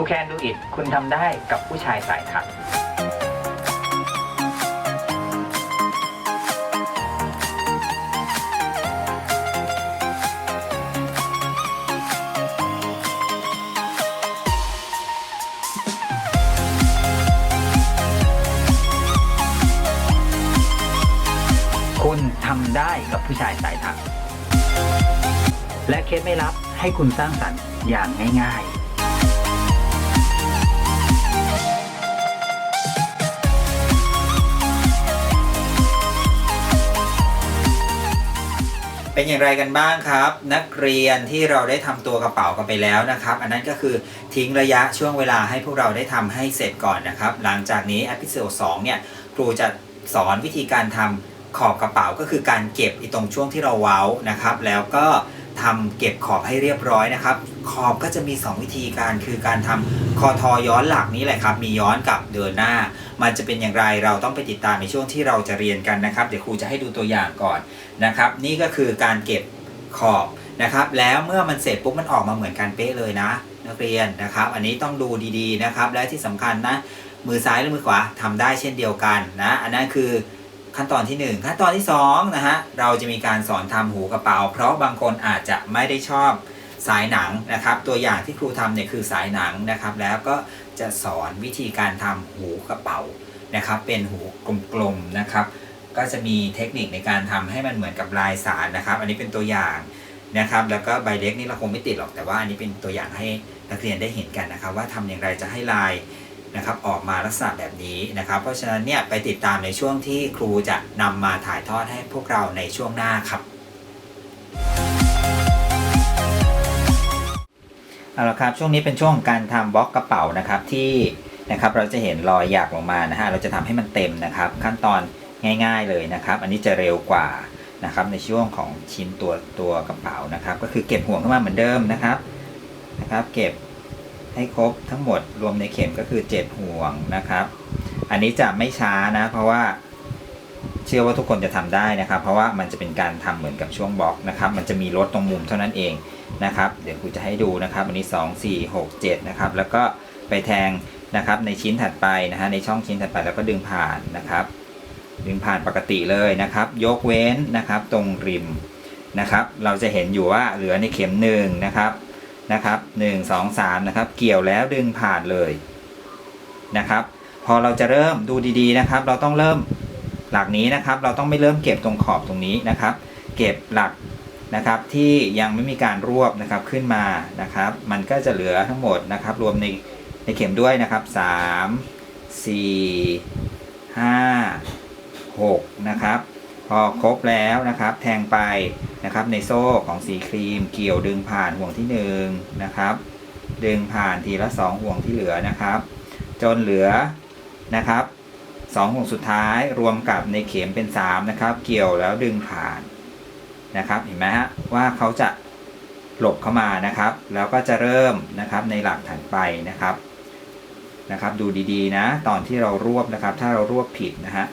You can do it คุณทำได้กับผู้ชายสายถัก คุณทำได้กับผู้ชายสายถัก และเคสไม่รับให้คุณสร้างสรรค์อย่างง่าย ๆ เป็นอย่างไรกันบ้างครับ นักเรียนที่เราได้ทำตัวกระเป๋ากันไปแล้วนะครับ อันนั้นก็คือทิ้งระยะช่วงเวลาให้พวกเราได้ทำให้เสร็จก่อนนะครับ หลังจากนี้อพิโซด2เนี่ยครูจะสอนวิธีการทำขอบกระเป๋าก็คือการเก็บอีตรงช่วงที่เราเว้านะครับ แล้วก็ทำเก็บขอบให้เรียบร้อยนะครับ ขอบก็จะมี 2 วิธีการคือการทำคอทอย้อนหลักนี้แหละครับ มีย้อนกับเดินหน้า มันจะเป็นอย่างไรเราต้องไปติดตามในช่วงที่เราจะเรียนกันนะครับ เดี๋ยวครูจะให้ดูตัวอย่างก่อน นะครับ นี่ก็คือการเก็บขอบนะครับ แล้วเมื่อมันเสร็จปุ๊บมันออกมาเหมือนกันเป๊ะเลยนะ นักเรียนนะครับ อันนี้ต้องดูดีๆนะครับ และที่สำคัญนะมือซ้ายหรือมือขวาทำได้เช่นเดียวกันนะอันนั้นคือขั้นตอนที่ 1 ขั้นตอนที่2นะฮะเราจะมีการสอนทำหูกระเป๋า เพราะบางคนอาจจะไม่ได้ชอบสายหนังนะครับ ตัวอย่างที่ครูทำเนี่ยคือสายหนังนะครับ แล้วก็จะสอนวิธีการทำหูกระเป๋านะครับ เป็นหูกลมๆนะครับ ก็จะมีเทคนิคในการทำให้มันเหมือนกับลายสารนะครับ อันนี้เป็นตัวอย่างนะครับ แล้วก็ใบเล็กนี่เราคงไม่ติดหรอกแต่ว่าอันนี้เป็นตัวอย่างให้นักเรียนได้เห็นกันนะครับ ว่าทำอย่างไรจะให้ลายนะครับออกมาลักษณะแบบนี้นะครับ เพราะฉะนั้นเนี่ยไปติดตามในช่วงที่ครูจะนำมาถ่ายทอดให้พวกเราในช่วงหน้าครับเอาละครับช่วงนี้เป็นช่วงของการทำบล็อกกระเป๋านะครับที่นะครับเราจะเห็นรอยหยักลงมานะฮะเราจะทำให้มันเต็มนะครับ ขั้นตอน ง่ายๆเลยนะครับ อันนี้จะเร็วกว่านะครับในช่วงของชิ้นตัวตัวกระเป๋านะครับ ก็คือเก็บห่วงขึ้นมาเหมือนเดิมนะครับนะครับ เก็บให้ครบทั้งหมดรวมในเข็มก็คือ 7 ห่วงนะครับ อันนี้จะไม่ช้านะ เพราะว่าเชื่อว่าทุกคนจะทำได้นะครับ เพราะว่ามันจะเป็นการทำเหมือนกับช่วงบล็อกนะครับ มันจะมีลดตรงมุมเท่านั้นเองนะครับ เดี๋ยวครูจะให้ดูนะครับ อันนี้ 2 4 6 7 นะครับ แล้วก็ไปแทงนะครับในชิ้นถัดไปนะฮะในช่องชิ้นถัดไปแล้วก็ดึงผ่านนะครับ ดึงผ่านปกติเลยนะครับ ยกเว้นนะครับตรงริมนะครับ เราจะเห็นอยู่ว่าเหลือในเข็มหนึ่งนะครับนะครับหนึ่งสองสามนะครับ เกี่ยวแล้วดึงผ่านเลยนะครับ พอเราจะเริ่มดูดีๆนะครับ เราต้องเริ่มหลักนี้นะครับ เราต้องไม่เริ่มเก็บตรงขอบตรงนี้นะครับ เก็บหลักนะครับที่ยังไม่มีการรวบนะครับขึ้นมานะครับ มันก็จะเหลือทั้งหมดนะครับ รวมในในเข็มด้วยนะครับ 3 4 5 6นะครับ พอครบแล้วนะครับ แทงไปนะครับในโซ่ของสีครีม เกี่ยวดึงผ่านห่วงที่1นะครับ ดึงผ่านทีละ 2 ห่วงที่เหลือนะครับ จนเหลือนะครับสองห่วงสุดท้ายรวมกับในเข็มเป็น 3 นะครับ เกี่ยวแล้วดึงผ่านนะครับเห็นไหมฮะว่าเขาจะหลบเข้ามานะครับ แล้วก็จะเริ่มนะครับในหลักถัดไปนะครับนะครับ ดูดีๆนะ ตอนที่เรารวบนะครับ ถ้าเรารวบผิดนะฮะ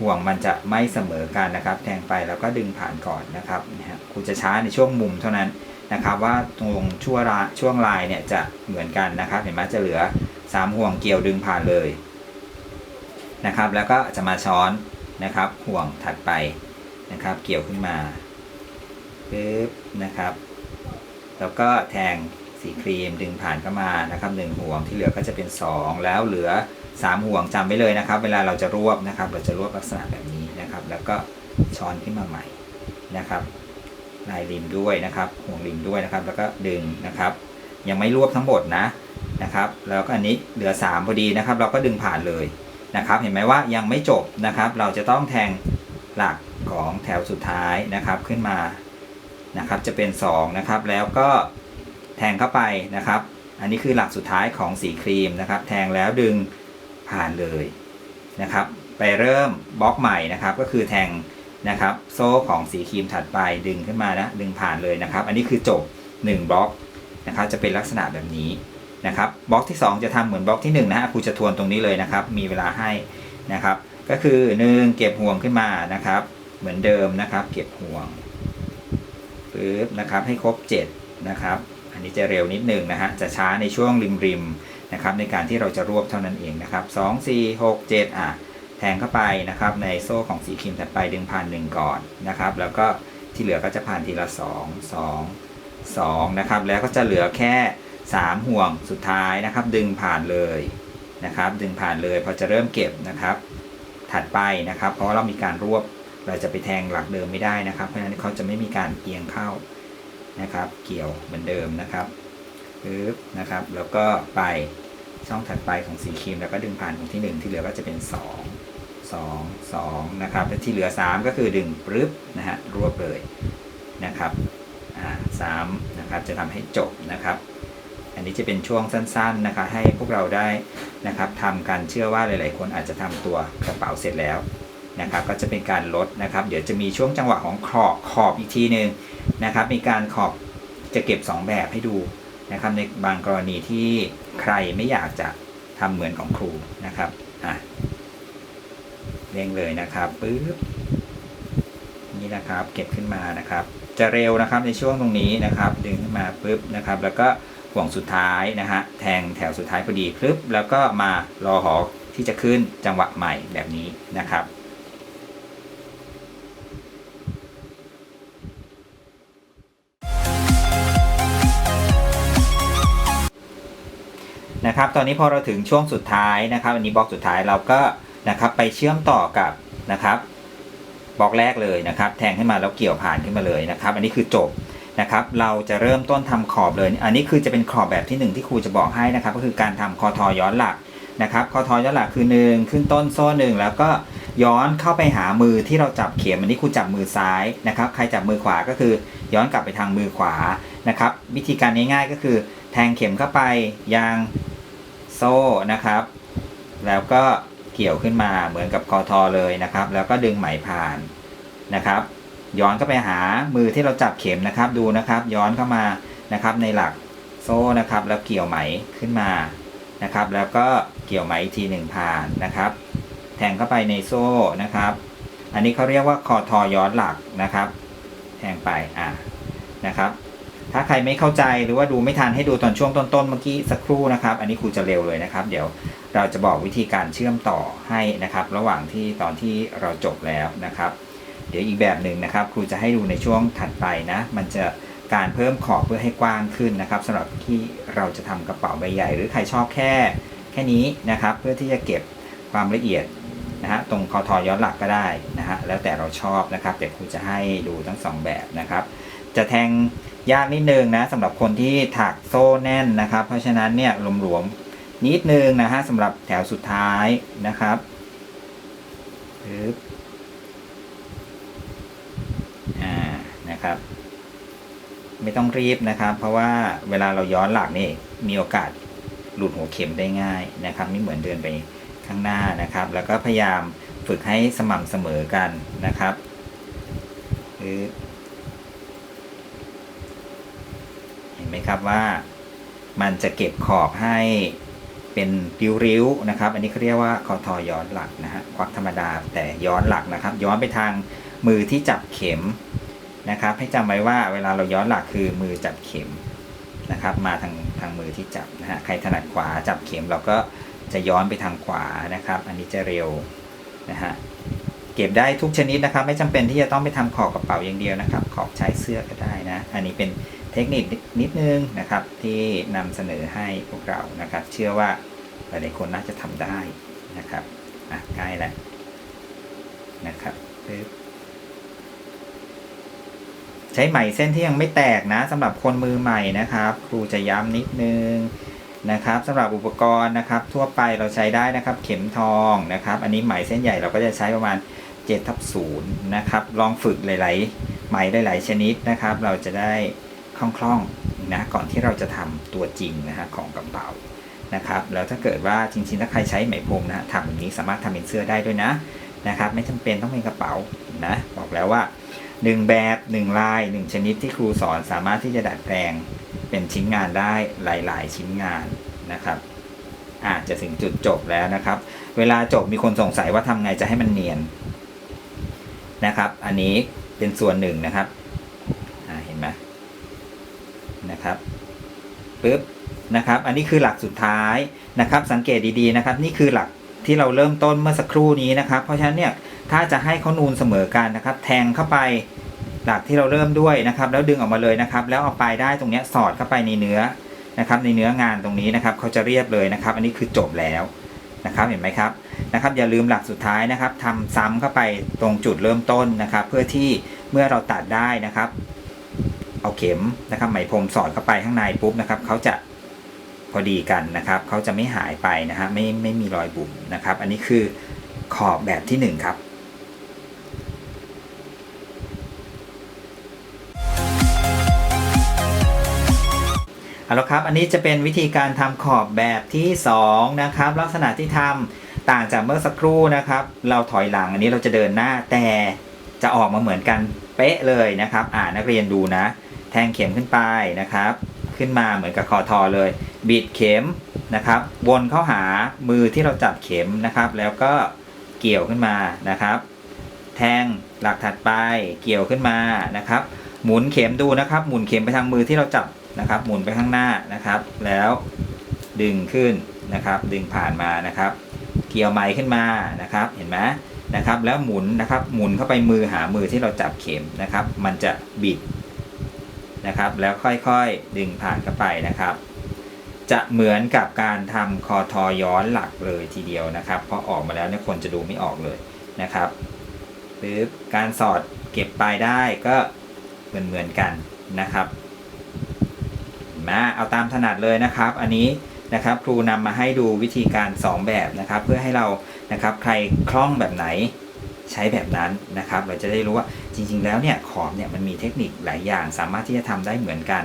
ห่วงมันจะไม่เสมอกันนะครับ แทงไปแล้วก็ดึงผ่านก่อนนะครับนะฮะครูจะช้าในช่วงมุมเท่านั้นนะครับ ว่าตรงช่วงลาช่วงลายเนี่ยจะเหมือนกันนะครับ เห็นไหมจะเหลือสามห่วงเกี่ยวดึงผ่านเลยนะครับ แล้วก็จะมาช้อนนะครับ ห่วงถัดไปนะครับ เกี่ยวขึ้นมาปึ๊บนะครับ แล้วก็แทง สีครีมดึงผ่านเข้ามานะครับหนึ่งห่วงที่เหลือก็จะเป็น 2 แล้วเหลือ 3 ห่วงจำไว้เลยนะครับ เวลาเราจะรวบนะครับ เราจะรวบลักษณะแบบนี้นะครับ แล้วก็ช้อนขึ้นมาใหม่นะครับลายริมด้วยนะครับห่วงริมด้วยนะครับ แล้วก็ดึงนะครับ ยังไม่รวบทั้งหมดนะนะครับ แล้วก็อันนี้เหลือ 3 พอดีนะครับ เราก็ดึงผ่านเลยนะครับ เห็นไหมว่ายังไม่จบนะครับ เราจะต้องแทงหลักของแถวสุดท้ายนะครับขึ้นมานะครับ จะเป็น 2 นะครับ แล้วก็ แทงเข้าไปนะครับ อันนี้คือหลักสุดท้ายของสีครีมนะครับ แทงแล้วดึงผ่านเลยนะครับ ไปเริ่มบล็อกใหม่นะครับ ก็คือแทงนะครับ โซ่ของสีครีมถัดไปดึงขึ้นมานะดึงผ่านเลยนะครับ อันนี้คือจบ 1 บล็อกนะครับ จะเป็นลักษณะแบบนี้นะครับบล็อกที่ 2 จะทำเหมือนบล็อกที่1นะฮะครูจะทวนตรงนี้เลยนะครับ มีเวลาให้นะครับ ก็คือ 1 เก็บห่วงขึ้นมานะครับ เหมือนเดิมนะครับ เก็บห่วงปึ๊บนะครับให้ครบ 7 นะครับ อันนี้จะเร็วนิดนึงนะฮะ จะช้าในช่วงริมริมนะครับในการที่เราจะรวบเท่านั้นเองนะครับ2 4 6 7อะแทงเข้าไปนะครับในโซ่ของสีครีมถัดไปดึงผ่านหนึ่งก่อนนะครับ แล้วก็ที่เหลือก็จะผ่านทีละ2 2 2นะครับ แล้วก็จะเหลือแค่3ห่วงสุดท้ายนะครับ ดึงผ่านเลยนะครับ ดึงผ่านเลยพอจะเริ่มเก็บนะครับ ถัดไปนะครับ เพราะเรามีการรวบเราจะไปแทงหลักเดิมไม่ได้นะครับ เพราะฉะนั้นเขาจะไม่มีการเอียงเข้า นะครับ เกี่ยวเหมือนเดิมนะครับปึ๊บนะครับ แล้วก็ไปช่องถัดไปของสีครีมแล้วก็ดึงผ่านของที่ 1 ที่เหลือก็จะเป็น 2 2 2นะครับและที่เหลือ 3 ก็คือดึงปึ๊บนะฮะรวบเลยนะครับอ่าสามนะครับจะทำให้จบนะครับ อันนี้จะเป็นช่วงสั้นๆนะคะให้พวกเราได้นะครับทำกันเชื่อว่าหลาย ๆ คนอาจจะทำตัวกระเป๋าเสร็จแล้วนะครับ ก็จะเป็นการลดนะครับ เดี๋ยวจะมีช่วงจังหวะของขอบขอบอีกทีหนึ่ง นะครับ มีการขอบจะเก็บ 2 แบบให้ดูนะครับ ในบางกรณีที่ใครไม่อยากจะทำเหมือนของครูนะครับอะเร่งเลยนะครับปึ๊บนี่นะครับ เก็บขึ้นมานะครับ จะเร็วนะครับในช่วงตรงนี้นะครับ ดึงขึ้นมาปึ๊บนะครับ แล้วก็ห่วงสุดท้ายนะฮะแทงแถวสุดท้ายพอดีปึ๊บแล้วก็มารอหอที่จะขึ้นจังหวะใหม่แบบนี้นะครับ นะครับ ตอนนี้พอเราถึงช่วงสุดท้ายนะครับ อันนี้บล็อกสุดท้ายเราก็นะครับไปเชื่อมต่อกับนะครับบล็อกแรกเลยนะครับ แทงขึ้นมาแล้วเกี่ยวผ่านขึ้นมาเลยนะครับ อันนี้คือจบนะครับ เราจะเริ่มต้นทำขอบเลย อันนี้คือจะเป็นขอบแบบที่หนึ่งที่ครูจะบอกให้นะครับ ก็คือการทำคอทอย้อนหลักนะครับคอทอย้อนหลักคือหนึ่งขึ้นต้นโซ่หนึ่งแล้วก็ย้อนเข้าไปหามือที่เราจับเข็มอันนี้ครูจับมือซ้ายนะครับ ใครจับมือขวาก็คือย้อนกลับไปทางมือขวานะครับ วิธีการง่ายๆก็คือ แทงเข็มเข้าไปยาง โซ่นะครับ แล้วก็เกี่ยวขึ้นมาเหมือนกับคอทอเลยนะครับ แล้วก็ดึงไหมผ่านนะครับ ย้อนเข้าไปหามือที่เราจับเข็มนะครับดูนะครับ ย้อนเข้ามานะครับในหลักโซ่นะครับ แล้วเกี่ยวไหมขึ้นมานะครับ แล้วก็เกี่ยวไหมอีกทีหนึ่งผ่านนะครับ แทงเข้าไปในโซ่นะครับ อันนี้เขาเรียกว่าคอทอย้อนหลักนะครับ แทงไปอะนะครับ ถ้าใครไม่เข้าใจหรือว่าดูไม่ทันให้ดูตอนช่วงต้นๆเมื่อกี้สักครู่นะครับ อันนี้ครูจะเร็วเลยนะครับ เดี๋ยวเราจะบอกวิธีการเชื่อมต่อให้นะครับ ระหว่างที่ตอนที่เราจบแล้วนะครับ เดี๋ยวอีกแบบหนึ่งนะครับ ครูจะให้ดูในช่วงถัดไปนะ มันจะการเพิ่มขอบเพื่อให้กว้างขึ้นนะครับสำหรับที่เราจะทำกระเป๋าใบใหญ่ หรือใครชอบแค่แค่นี้นะครับ เพื่อที่จะเก็บความละเอียดนะฮะตรงคอทอย้อนหลักก็ได้นะฮะแล้วแต่เราชอบนะครับเดี๋ยวครูจะให้ดูทั้งสองแบบนะครับ จะแทง ยากนิดนึงนะสำหรับคนที่ถักโซ่แน่นนะครับ เพราะฉะนั้นเนี่ยหลวมๆนิดนึงนะฮะสำหรับแถวสุดท้ายนะครับปึ๊บอ่านะครับ ไม่ต้องรีบนะครับ เพราะว่าเวลาเราย้อนหลักนี่มีโอกาสหลุดหัวเข็มได้ง่ายนะครับไม่เหมือนเดินไปข้างหน้านะครับ แล้วก็พยายามฝึกให้สม่ำเสมอกันนะครับปึ๊บ เห็น ไหมครับว่ามันจะเก็บขอบให้เป็นริ้วๆนะครับ อันนี้เขาเรียกว่าคอทอย้อนหลักนะฮะควักธรรมดาแต่ย้อนหลักนะครับ ย้อนไปทางมือที่จับเข็มนะครับ ให้จำไว้ว่าเวลาเราย้อนหลักคือมือจับเข็มนะครับ มาทางทางมือที่จับนะฮะใครถนัดขวาจับเข็มเราก็จะย้อนไปทางขวานะครับ อันนี้จะเร็วนะฮะเก็บได้ทุกชนิดนะครับ ไม่จำเป็นที่จะต้องไปทำขอบกระเป๋าอย่างเดียวนะครับ ขอบใช้เสื้อก็ได้นะ อันนี้เป็น ทคนิคนิดนึงนะครับที่นำเสนอให้พวกเรานะครับ เชื่อว่าหลายๆคนน่าจะทำได้นะครับอะง่ายแล้วนะครับปึ๊บใช้ไหมเส้นที่ยังไม่แตกนะสำหรับคนมือใหม่นะครับ ครูจะย้ำนิดนึงนะครับสำหรับอุปกรณ์นะครับ ทั่วไปเราใช้ได้นะครับ เข็มทองนะครับ อันนี้ไหมเส้นใหญ่เราก็จะใช้ประมาณ7ทับ0นะครับ ลองฝึกหลาย ๆ ไหมหลาย ๆ ชนิดนะครับ เราจะได้ คล่องๆนะก่อนที่เราจะทำตัวจริงนะฮะของกระเป๋านะครับแล้วถ้าเกิดว่าจริงๆถ้าใครใช้ไหมพรมนะทำแบบนี้สามารถทำเป็นเสื้อได้ด้วยนะนะครับไม่จำเป็นต้องเป็นกระเป๋านะบอกแล้วว่าหนึ่งแบบหนึ่งลายหนึ่งชนิดที่ครูสอนสามารถที่จะดัดแปลงเป็นชิ้นงานได้หลาย ๆ ชิ้นงานนะครับอาจจะถึงจุดจบแล้วนะครับ เวลาจบมีคนสงสัยว่าทำไงจะให้มันเนียนนะครับ อันนี้เป็นส่วนหนึ่งนะครับ นะครับปึ๊บนะครับ อันนี้คือหลักสุดท้ายนะครับ สังเกตดีๆนะครับ นี่คือหลักที่เราเริ่มต้นเมื่อสักครู่นี้นะครับ เพราะฉะนั้นเนี่ยถ้าจะให้เขานูนเสมอกันนะครับ แทงเข้าไปหลักที่เราเริ่มด้วยนะครับ แล้วดึงออกมาเลยนะครับ แล้วเอาปลายได้ตรงนี้สอดเข้าไปในเนื้อนะครับ ในเนื้องานตรงนี้นะครับเขาจะเรียบเลยนะครับ อันนี้คือจบแล้วนะครับเห็นไหมครับนะครับ อย่าลืมหลักสุดท้ายนะครับทำซ้ำเข้าไปตรงจุดเริ่มต้นนะครับ เพื่อที่เมื่อเราตัดได้นะครับ เอาเข็มนะครับไหมพรมสอดเข้าไปข้างในปุ๊บนะครับเขาจะพอดีกันนะครับเขาจะไม่หายไปนะฮะไม่ไม่มีรอยบุ๋มนะครับ อันนี้คือขอบแบบที่หนึ่งครับเอาละครับ อันนี้จะเป็นวิธีการทำขอบแบบที่ 2 นะครับ ลักษณะที่ทำต่างจากเมื่อสักครู่นะครับ เราถอยหลังอันนี้เราจะเดินหน้าแต่จะออกมาเหมือนกันเป๊ะเลยนะครับ อ่านักเรียนดูนะ แทงเข็มขึ้นไปนะครับ ขึ้นมาเหมือนกับคอทอเลย บิดเข็มนะครับ วนเข้าหามือที่เราจับเข็มนะครับ แล้วก็เกี่ยวขึ้นมานะครับ แทงหลักถัดไปเกี่ยวขึ้นมานะครับ หมุนเข็มดูนะครับ หมุนเข็มไปทางมือที่เราจับนะครับ หมุนไปข้างหน้านะครับ แล้วดึงขึ้นนะครับ ดึงผ่านมานะครับ เกี่ยวไม้ขึ้นมานะครับ เห็นไหมนะครับ แล้วหมุนนะครับ หมุนเข้าไปมือหามือที่เราจับเข็มนะครับ มันจะบิด นะครับ แล้วค่อยๆดึงผ่านเข้าไปนะครับ จะเหมือนกับการทำคอทอย้อนหลักเลยทีเดียวนะครับเพราะออกมาแล้วเนี่ยคนจะดูไม่ออกเลยนะครับหรือการสอดเก็บปลายได้ก็เหมือนเหมือนๆกันนะครับมาเอาตามถนัดเลยนะครับ อันนี้นะครับครูนำมาให้ดูวิธีการ 2 แบบนะครับ เพื่อให้เรานะครับใครคล่องแบบไหนใช้แบบนั้นนะครับ เราจะได้รู้ว่า จริงๆ แล้วเนี่ยขอบเนี่ยมันมีเทคนิคหลายอย่าง สามารถที่จะทำได้เหมือนกัน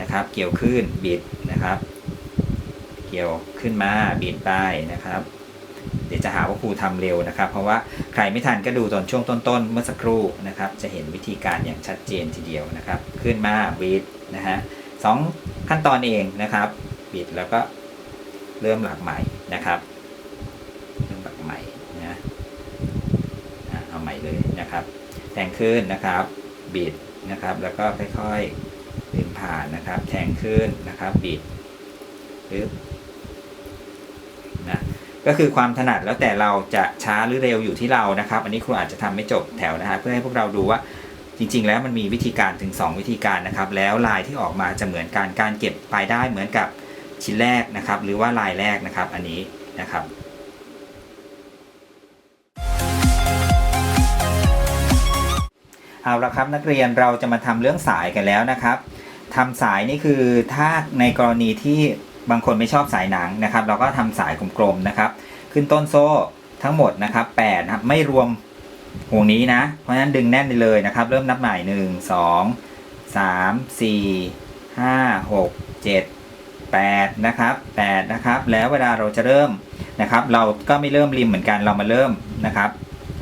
นะครับ เกี่ยวขึ้นบิดนะครับ เกี่ยวขึ้นมาบิดไปนะครับ เดี๋ยวจะหาว่าครูทำเร็วนะครับ เพราะว่าใครไม่ทันก็ดูตอนช่วงต้นๆ เมื่อสักครู่นะครับ จะเห็นวิธีการอย่างชัดเจนทีเดียวนะครับ ขึ้นมาบิดนะฮะสองขั้นตอนเองนะครับ บิดแล้วก็เริ่มหลักใหม่นะครับเริ่มหลักใหม่นะอะเอาใหม่เลยนะครับ แทงขึ้นนะครับ บิดนะครับ แล้วก็ค่อยๆดึงผ่านนะครับ แทงขึ้นนะครับ บิดปึ๊บนะก็คือความถนัดแล้วแต่เราจะช้าหรือเร็วอยู่ที่เรานะครับ อันนี้ครูอาจจะทำไม่จบแถวนะฮะเพื่อให้พวกเราดูว่าจริง ๆ แล้วมันมีวิธีการถึง 2 วิธีการนะครับ แล้วลายที่ออกมาจะเหมือนการการเก็บปลายได้เหมือนกับชิ้นแรกนะครับ หรือว่าลายแรกนะครับ อันนี้นะครับ เอาละครับนักเรียนเราจะมาทำเรื่องสายกันแล้วนะครับทำสายนี่คือถ้าในกรณีที่บางคนไม่ชอบสายหนังนะครับ เราก็ทำสายกลมๆนะครับ ขึ้นต้นโซ่ทั้งหมดนะครับ8นะครับไม่รวมห่วงนี้นะ เพราะฉะนั้นดึงแน่นได้เลยนะครับ เริ่มนับใหม่1 2 3 4 5 6 7 8นะครับ8นะครับ แล้วเวลาเราจะเริ่มนะครับ เราก็ไม่เริ่มริมเหมือนกันเรามาเริ่มนะครับ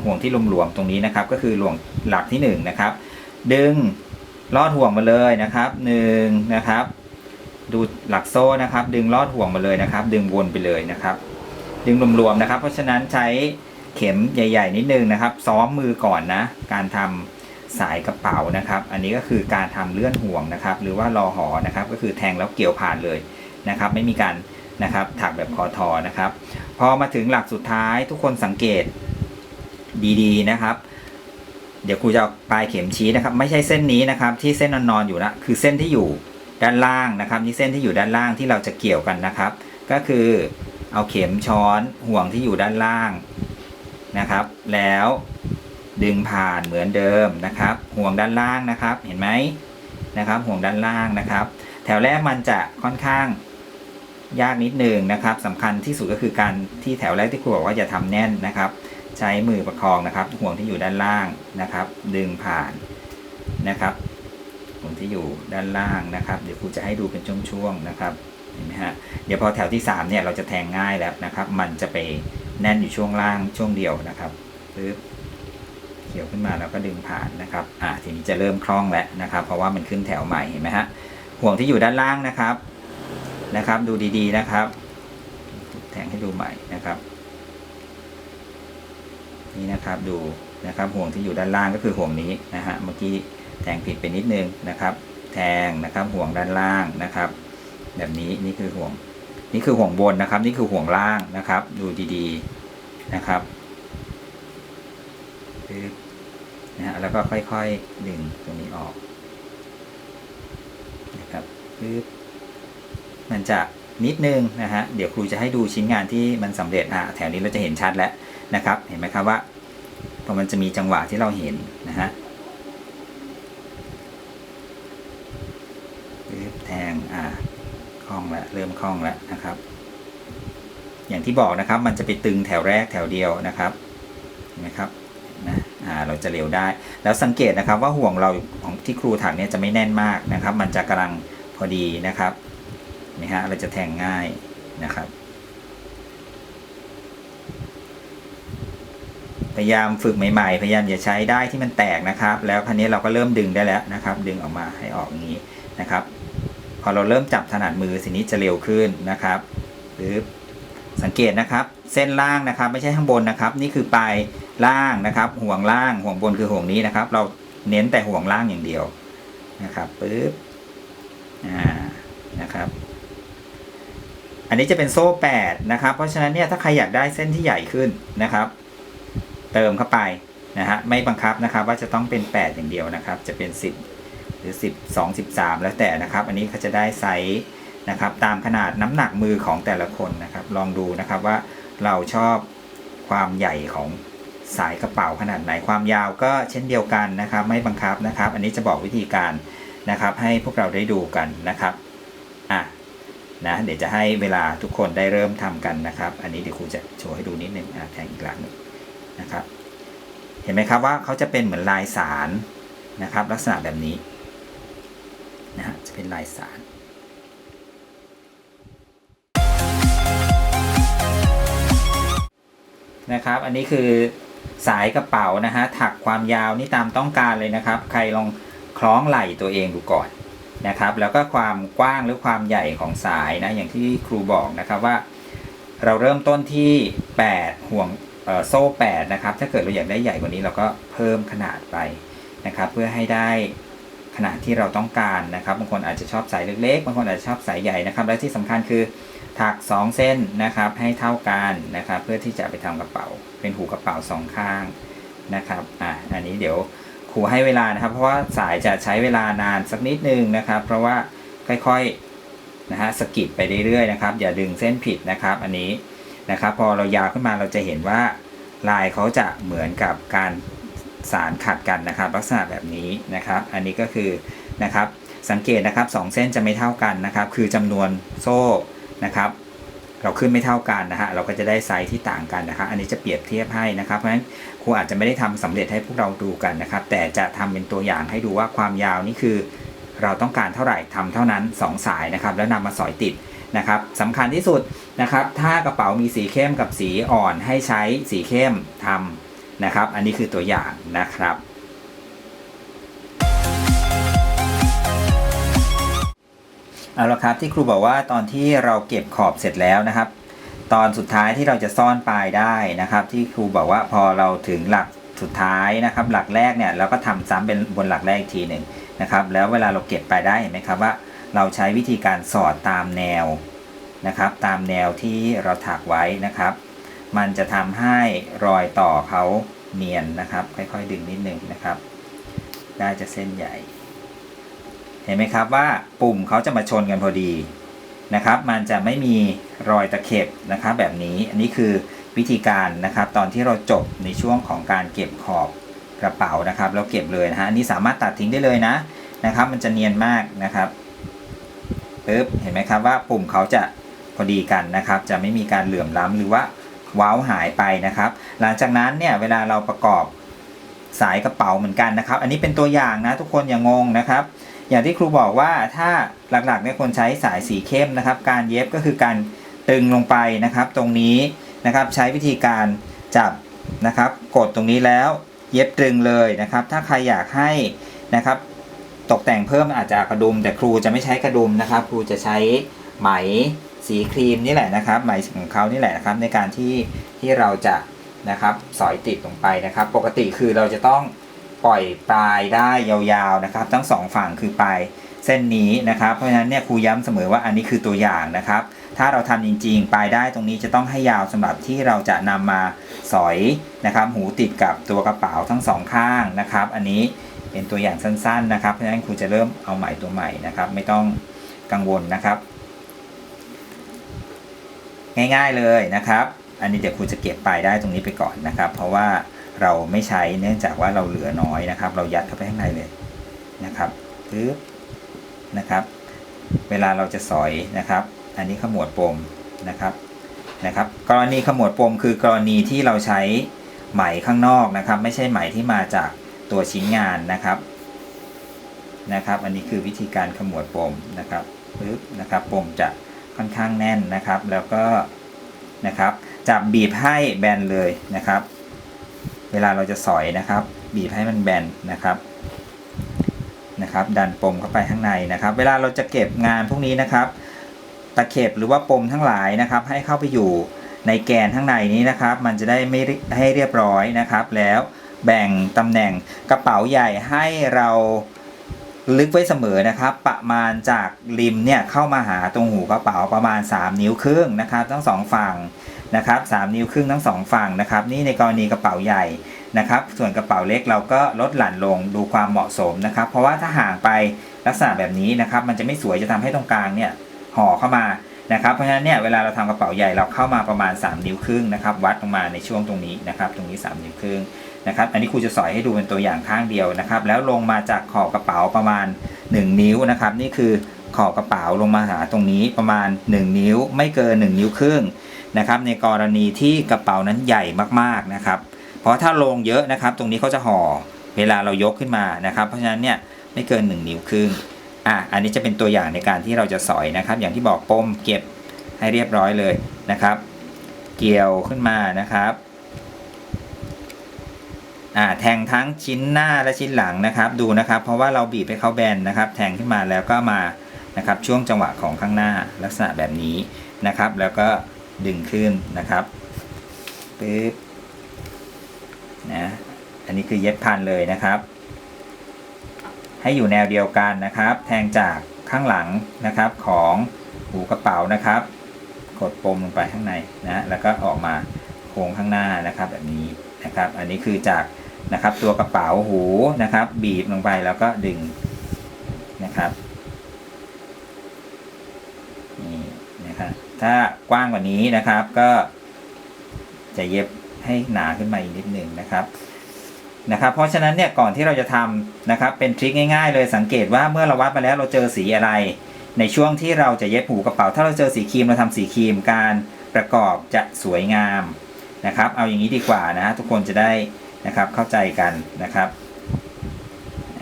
ห่วงที่หลวมๆตรงนี้นะครับ ก็คือห่วงหลักที่หนึ่งนะครับ ดึงลอดห่วงมาเลยนะครับหนึ่งนะครับ ดูหลักโซ่นะครับ ดึงลอดห่วงมาเลยนะครับ ดึงวนไปเลยนะครับ ดึงรวมๆนะครับ เพราะฉะนั้นใช้เข็มใหญ่ ๆ นิดนึงนะครับ ซ้อมมือก่อนนะ การทำสายกระเป๋านะครับ อันนี้ก็คือการทำเลื่อนห่วงนะครับ หรือว่ารอหอนะครับ ก็คือแทงแล้วเกี่ยวผ่านเลยนะครับ ไม่มีการนะครับถักแบบคอทอนะครับ พอมาถึงหลักสุดท้ายทุกคนสังเกต ดีๆนะครับ เดี๋ยวครูจะปลายเข็มชี้นะครับ ไม่ใช่เส้นนี้นะครับ ที่เส้นนอนๆอยู่นะคือเส้นที่อยู่ด้านล่างนะครับ นี่เส้นที่อยู่ด้านล่างที่เราจะเกี่ยวกันนะครับ ก็คือเอาเข็มช้อนห่วงที่อยู่ด้านล่างนะครับ แล้วดึงผ่านเหมือนเดิมนะครับ ห่วงด้านล่างนะครับ เห็นไหมนะครับ ห่วงด้านล่างนะครับ แถวแรกมันจะค่อนข้างยากนิดหนึ่งนะครับสำคัญที่สุดก็คือการที่แถวแรกที่ครูบอกว่าอย่าทำแน่นนะครับ ใช้มือประคองนะครับ ห่วงที่อยู่ด้านล่างนะครับ ดึงผ่านนะครับห่วงที่อยู่ด้านล่างนะครับ เดี๋ยวครูจะให้ดูเป็นช่วงๆนะครับเห็นไหมฮะเดี๋ยวพอแถวที่3เนี่ยเราจะแทงง่ายแล้วนะครับ มันจะไปแน่นอยู่ช่วงล่างช่วงเดียวนะครับปึ๊บเขียวขึ้นมาแล้วก็ดึงผ่านนะครับอ่าทีนี้จะเริ่มคล่องแล้วนะครับ เพราะว่ามันขึ้นแถวใหม่เห็นไหมฮะห่วงที่อยู่ด้านล่างนะครับนะครับ ดูดีๆนะครับ แทงให้ดูใหม่นะครับ นี่นะครับดูนะครับห่วงที่อยู่ด้านล่างก็คือห่วงนี้นะฮะเมื่อกี้แทงผิดไปนิดนึงนะครับ แทงนะครับห่วงด้านล่างนะครับ แบบนี้นี่คือห่วงนี่คือห่วงบนนะครับ นี่คือห่วงล่างนะครับ ดูดีๆนะครับปึ๊บนะฮะแล้วก็ค่อยๆดึงตรงนี้ออกนะครับปึ๊บมันจะ นิดนึงนะฮะเดี๋ยวครูจะให้ดูชิ้นงานที่มันสำเร็จอะแถวนี้เราจะเห็นชัดแล้วนะครับ เห็นไหมครับว่าพอมันจะมีจังหวะที่เราเห็นนะฮะแทงอ่าคล่องแล้วเริ่มคล่องแล้วนะครับ อย่างที่บอกนะครับมันจะไปตึงแถวแรกแถวเดียวนะครับเห็นไหมครับนะอ่าเราจะเร็วได้ แล้วสังเกตนะครับว่าห่วงเราของที่ครูถักเนี่ยจะไม่แน่นมากนะครับ มันจะกำลังพอดีนะครับ นี่ฮะเราจะแทงง่ายนะครับ พยายามฝึกใหม่ ๆ พยายามอย่าใช้ได้ที่มันแตกนะครับ แล้วคราวนี้เราก็เริ่มดึงได้แล้วนะครับ ดึงออกมาให้ออกอย่างนี้นะครับ พอเราเริ่มจับถนัดมือสิ่นี้จะเร็วขึ้นนะครับปึ๊บสังเกตนะครับ เส้นล่างนะครับ ไม่ใช่ข้างบนนะครับ นี่คือปลายล่างนะครับ ห่วงล่างห่วงบนคือห่วงนี้นะครับ เราเน้นแต่ห่วงล่างอย่างเดียวนะครับปึ๊บอ่านะครับ อันนี้จะเป็นโซ่8นะครับ เพราะฉะนั้นเนี่ยถ้าใครอยากได้เส้นที่ใหญ่ขึ้นนะครับ เติมเข้าไปนะฮะไม่บังคับนะครับว่าจะต้องเป็น 8 อย่างเดียวนะครับ จะเป็น 10 หรือ 10 2 13 แล้วแต่นะครับ อันนี้เขาจะได้ไซส์นะครับตามขนาดน้ำหนักมือของแต่ละคนนะครับ ลองดูนะครับว่าเราชอบความใหญ่ของสายกระเป๋าขนาดไหนความยาวก็เช่นเดียวกันนะครับ ไม่บังคับนะครับ อันนี้จะบอกวิธีการนะครับ ให้พวกเราได้ดูกันนะครับ นะเดี๋ยวจะให้เวลาทุกคนได้เริ่มทำกันนะครับ อันนี้เดี๋ยวครูจะโชว์ให้ดูนิดนึงอะแทงอีกหลังหนึ่งนะครับ เห็นไหมครับว่าเขาจะเป็นเหมือนลายสารนะครับ ลักษณะแบบนี้นะฮะจะเป็นลายสารนะครับ อันนี้คือสายกระเป๋านะฮะถักความยาวนี่ตามต้องการเลยนะครับ ใครลองคล้องไหล่ตัวเองดูก่อน นะครับ แล้วก็ความกว้างหรือความใหญ่ของสายนะอย่างที่ครูบอกนะครับว่า เราเริ่มต้นที่ 8 ห่วงเอ่อโซ่8นะครับถ้าเกิดเราอยากได้ใหญ่กว่านี้เราก็เพิ่มขนาดไปนะครับ เพื่อให้ได้ขนาดที่เราต้องการนะครับบางคนอาจจะชอบสายเล็กๆบางคนอาจจะชอบสายใหญ่นะครับ และที่สำคัญคือถัก 2 เส้นนะครับให้เท่ากันนะครับ เพื่อที่จะไปทำกระเป๋า เป็นหูกระเป๋าสองข้างนะครับอะอันนี้เดี๋ยว ครูให้เวลานะครับ เพราะว่าสายจะใช้เวลานานสักนิดนึงนะครับ เพราะว่าค่อยๆนะฮะสกิดไปเรื่อยๆนะครับ อย่าดึงเส้นผิดนะครับ อันนี้นะครับ พอเรายาวขึ้นมาเราจะเห็นว่าลายเขาจะเหมือนกับการสารขัดกันนะครับ ลักษณะแบบนี้นะครับ อันนี้ก็คือนะครับสังเกตนะครับสองเส้นจะไม่เท่ากันนะครับ คือจำนวนโซ่นะครับ เราขึ้นไม่เท่ากันนะฮะเราก็จะได้ไซส์ที่ต่างกันนะครับ อันนี้จะเปรียบเทียบให้นะครับเพราะฉะนั้น ครูอาจจะไม่ได้ทำสำเร็จให้พวกเราดูกันนะครับ แต่จะทำเป็นตัวอย่างให้ดูว่าความยาวนี่คือ เราต้องการเท่าไหร่ทำเท่านั้น 2 สายนะครับ แล้วนำมาสอยติดนะครับสำคัญที่สุดนะครับ ถ้ากระเป๋ามีสีเข้มกับสีอ่อนให้ใช้สีเข้มทำนะครับ อันนี้คือตัวอย่างนะครับเอาละครับที่ครูบอกว่าตอนที่เราเก็บขอบเสร็จแล้วนะครับ ตอนสุดท้ายที่เราจะซ่อนปลายได้นะครับ ที่ครูบอกว่าพอเราถึงหลักสุดท้ายนะครับ หลักแรกเนี่ยเราก็ทำซ้ำเป็นบนหลักแรกอีกทีหนึ่งนะครับ แล้วเวลาเราเก็บปลายได้เห็นไหมครับว่า เราใช้วิธีการสอดตามแนวนะครับ ตามแนวที่เราถักไว้นะครับ มันจะทำให้รอยต่อเขาเนียนนะครับ ค่อยๆ ดึงนิดนึงนะครับ ได้จะเส้นใหญ่ เห็นไหมครับว่าปุ่มเขาจะมาชนกันพอดี นะครับ มันจะไม่มีรอยตะเข็บนะครับแบบนี้อันนี้คือวิธีการนะครับ ตอนที่เราจบในช่วงของการเก็บขอบกระเป๋านะครับ เราเก็บเลยนะฮะอันนี้สามารถตัดทิ้งได้เลยนะนะครับ มันจะเนียนมากนะครับปึ๊บเห็นไหมครับว่าปุ่มเขาจะพอดีกันนะครับ จะไม่มีการเหลื่อมล้ำหรือว่าว้าหายไปนะครับ หลังจากนั้นเนี่ยเวลาเราประกอบสายกระเป๋าเหมือนกันนะครับ อันนี้เป็นตัวอย่างนะทุกคนอย่างงงนะครับ อย่างที่ครูบอกว่าถ้าหลักๆเนี่ยคนใช้สายสีเข้มนะครับ การเย็บก็คือการตึงลงไปนะครับ ตรงนี้นะครับใช้วิธีการจับนะครับ กดตรงนี้แล้วเย็บตึงเลยนะครับ ถ้าใครอยากให้นะครับ ตกแต่งเพิ่มอาจจะกระดุม แต่ครูจะไม่ใช้กระดุมนะครับ ครูจะใช้ไหมสีครีมนี่แหละนะครับ ไหมของเขานี่แหละนะครับ ในการที่ที่เราจะนะครับสอยติดลงไปนะครับ ปกติคือเราจะต้อง ปล่อยปลายได้ยาวๆนะครับ ทั้งสองฝั่งคือปลายเส้นนี้นะครับ เพราะฉะนั้นเนี่ยครูย้ำเสมอว่าอันนี้คือตัวอย่างนะครับ ถ้าเราทำจริงๆ ปลายได้ตรงนี้จะต้องให้ยาวสำหรับที่เราจะนำมาสอยนะครับ หูติดกับตัวกระเป๋าทั้งสองข้างนะครับ อันนี้เป็นตัวอย่างสั้นๆนะครับ เพราะฉะนั้นครูจะเริ่มเอาไหมตัวใหม่นะครับ ไม่ต้องกังวลนะครับ ง่ายๆเลยนะครับ อันนี้เดี๋ยวครูจะเก็บปลายได้ตรงนี้ไปก่อนนะครับ เพราะว่า เราไม่ใช้เนื่องจากว่าเราเหลือน้อยนะครับ เรายัดเข้าไปข้างในเลยนะครับปึ๊บนะครับ เวลาเราจะสอยนะครับ อันนี้ขมวดปมนะครับนะครับ กรณีขมวดปมคือกรณีที่เราใช้ไหมข้างนอกนะครับ ไม่ใช่ไหมที่มาจากตัวชิ้นงานนะครับนะครับ อันนี้คือวิธีการขมวดปมนะครับปึ๊บนะครับปมจะค่อนข้างแน่นนะครับ แล้วก็นะครับจับบีบให้แบนเลยนะครับ เวลาเราจะสอยนะครับ บีบให้มันแบนนะครับนะครับ ดันปมเข้าไปข้างในนะครับ เวลาเราจะเก็บงานพวกนี้นะครับ ตะเข็บหรือว่าปมทั้งหลายนะครับ ให้เข้าไปอยู่ในแกนข้างในนี้นะครับ มันจะได้ไม่ให้เรียบร้อยนะครับ แล้วแบ่งตำแหน่งกระเป๋าใหญ่ให้เราลึกไว้เสมอนะครับ ประมาณจากริมเนี่ยเข้ามาหาตรงหูกระเป๋าประมาณ 3 นิ้วครึ่งนะครับ ทั้งสองฝั่ง นะครับ3นิ้วครึ่งทั้งสองฝั่งนะครับนี่ในกรณีกระเป๋าใหญ่นะครับส่วนกระเป๋าเล็กเราก็ลดหลั่นลงดูความเหมาะสมนะครับ เพราะว่าถ้าห่างไปลักษณะแบบนี้นะครับมันจะไม่สวยจะทำให้ตรงกลางเนี่ยห่อเข้ามานะครับเพราะฉะนั้นเนี่ยเวลาเราทำกระเป๋าใหญ่เราเข้ามาประมาณ 3 นิ้วครึ่งนะครับวัดลงมาในช่วงตรงนี้นะครับตรงนี้ 3 นิ้วครึ่งนะครับอันนี้ครูจะสอยให้ดูเป็นตัวอย่างข้างเดียวนะครับแล้วลงมาจากขอบกระเป๋าประมาณ 1 นิ้วนะครับนี่คือขอบกระเป๋าลงมาหาตรงนี้ประมาณ 1 นิ้ว ไม่เกิน 1 นิ้วครึ่ง นะครับในกรณีที่กระเป๋านั้นใหญ่มากๆนะครับ เพราะถ้าลงเยอะนะครับ ตรงนี้เขาจะห่อเวลาเรายกขึ้นมานะครับ เพราะฉะนั้นเนี่ยไม่เกิน 1 นิ้วครึ่งอะอันนี้จะเป็นตัวอย่างในการที่เราจะสอยนะครับ อย่างที่บอกปมเก็บให้เรียบร้อยเลยนะครับ เกี่ยวขึ้นมานะครับอ่าแทงทั้งชิ้นหน้าและชิ้นหลังนะครับ ดูนะครับ เพราะว่าเราบีบให้เขาแบนนะครับ แทงขึ้นมาแล้วก็มานะครับช่วงจังหวะของข้างหน้าลักษณะแบบนี้นะครับ แล้วก็ ดึงขึ้นนะครับปึ๊บนะอันนี้คือเย็บพันเลยนะครับ ให้อยู่แนวเดียวกันนะครับ แทงจากข้างหลังนะครับของหูกระเป๋านะครับ กดปมลงไปข้างในนะแล้วก็ออกมาโค้งข้างหน้านะครับแบบนี้นะครับ อันนี้คือจากนะครับตัวกระเป๋าหูนะครับ บีบลงไปแล้วก็ดึงนะครับนี่นะครับ ถ้ากว้างกว่านี้นะครับ ก็จะเย็บให้หนาขึ้นมาอีกนิดหนึ่งนะครับนะครับ เพราะฉะนั้นเนี่ยก่อนที่เราจะทำนะครับ เป็นทริคง่ายๆ เลยสังเกตว่าเมื่อเราวัดมาแล้วเราเจอสีอะไร ในช่วงที่เราจะเย็บหูกระเป๋า ถ้าเราเจอสีครีมเราทำสีครีมการประกอบจะสวยงามนะครับ เอาอย่างนี้ดีกว่านะทุกคนจะได้นะครับเข้าใจกันนะครับ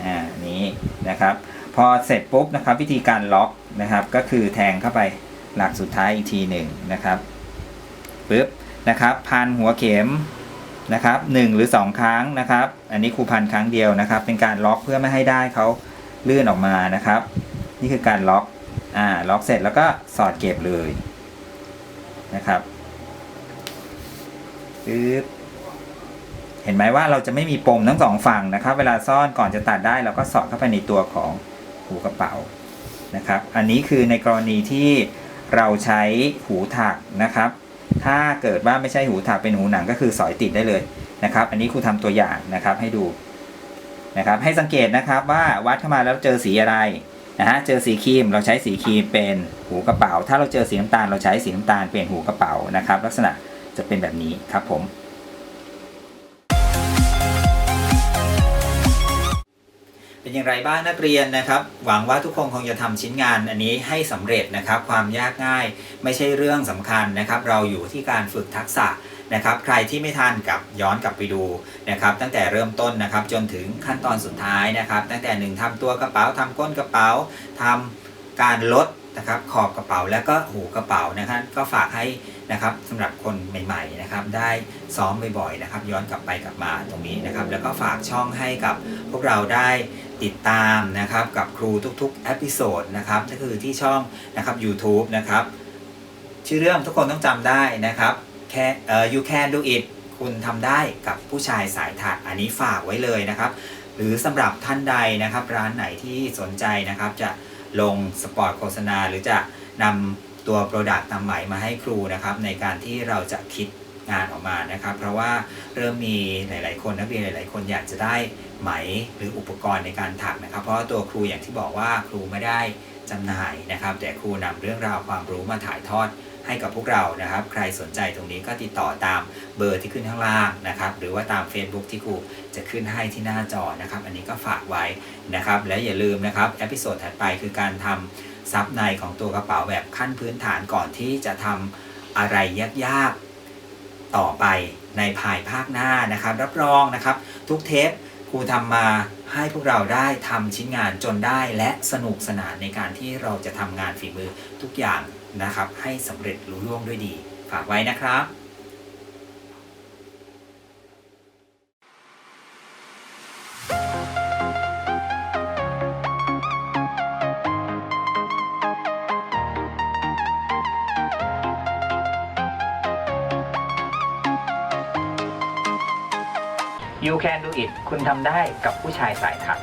อ่านี้นะครับ พอเสร็จปุ๊บนะครับ วิธีการล็อกนะครับ ก็คือแทงเข้าไป หลักสุดท้ายอีกทีหนึ่งนะครับปึ๊บนะครับพันหัวเข็มนะครับหนึ่งหรือสองครั้งนะครับ อันนี้ครูพันครั้งเดียวนะครับ เป็นการล็อกเพื่อไม่ให้ได้เขาเลื่อนออกมานะครับ นี่คือการล็อกอ่าล็อกเสร็จแล้วก็สอดเก็บเลยนะครับปึ๊บเห็นไหมว่าเราจะไม่มีปมทั้งสองฝั่งนะครับ เวลาซ่อนก่อนจะตัดได้เราก็สอดเข้าไปในตัวของหูกระเป๋านะครับ อันนี้คือในกรณีที่ เราใช้หูถักนะครับ ถ้าเกิดว่าไม่ใช่หูถักเป็นหูหนังก็คือสอยติดได้เลยนะครับ อันนี้ครูทำตัวอย่างนะครับให้ดูนะครับ ให้สังเกตนะครับว่าวัดเข้ามาแล้วเจอสีอะไรนะฮะเจอสีครีมเราใช้สีครีมเป็นหูกระเป๋า ถ้าเราเจอสีน้ำตาลเราใช้สีน้ำตาลเป็นหูกระเป๋านะครับ ลักษณะจะเป็นแบบนี้ครับผม เป็นอย่างไรบ้างนักเรียนนะครับ หวังว่าทุกคนคงจะทำชิ้นงานอันนี้ให้สำเร็จนะครับ ความยากง่ายไม่ใช่เรื่องสำคัญนะครับ เราอยู่ที่การฝึกทักษะนะครับ ใครที่ไม่ทันกับย้อนกลับไปดูนะครับ ตั้งแต่เริ่มต้นนะครับ จนถึงขั้นตอนสุดท้ายนะครับ ตั้งแต่หนึ่งทำตัวกระเป๋าทำก้นกระเป๋าทำการลด นะครับขอบกระเป๋าแล้วก็หูกระเป๋านะครับก็ฝากให้นะครับสำหรับคนใหม่ๆนะครับได้ซ้อมบ่อยๆนะครับ ย้อนกลับไปกลับมาตรงนี้นะครับ แล้วก็ฝากช่องให้กับพวกเราได้ติดตามนะครับกับครูทุกๆเอพิโซดนะครับก็คือที่ช่องนะครับ YouTube นะครับชื่อเรื่องทุกคนต้องจำได้นะครับแค่เอ่อ you can do it คุณทำได้กับผู้ชายสายถักอันนี้ฝากไว้เลยนะครับ หรือสำหรับท่านใดนะครับ ร้านไหนที่สนใจนะครับจะ ลงสปอตโฆษณา หรือจะนำตัว Product นำไหมมาให้ครูนะครับในการที่เราจะคิดงานออกมานะครับ เพราะว่าเริ่มมีหลาย ๆ คนนักเรียนหลาย ๆ คนอยากจะได้ไหมหรืออุปกรณ์ในการถักนะครับ เพราะว่าตัวครูอย่างที่บอกว่าครูไม่ได้จำหน่ายนะครับ แต่ครูนำเรื่องราวความรู้มาถ่ายทอด ให้กับพวกเรานะครับ ใครสนใจตรงนี้ก็ติดต่อตามเบอร์ที่ขึ้นข้างล่างนะครับ หรือว่าตาม Facebook ที่ครูจะขึ้นให้ที่หน้าจอนะครับ อันนี้ก็ฝากไว้นะครับ และอย่าลืมนะครับเอพิโซดถัดไปคือการทำซับในของตัวกระเป๋าแบบขั้นพื้นฐานก่อนที่จะทำอะไรยากๆต่อไปในภายภาคหน้านะครับ รับรองนะครับ ทุกเทปครูทำมาให้พวกเราได้ทำชิ้นงานจนได้และสนุกสนานในการที่เราจะทำงานฝีมือทุกอย่าง นะครับ ให้สำเร็จลุล่วงด้วยดี ฝากไว้นะครับ You can do it คุณทำได้กับผู้ชายสายถัก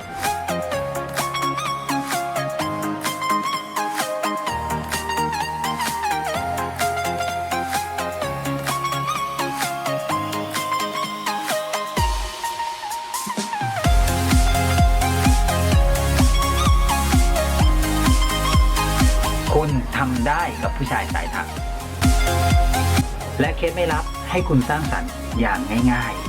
ชายสายถัก และเคล็ดไม่ลับให้คุณสร้างสรรค์อย่างง่าย ๆ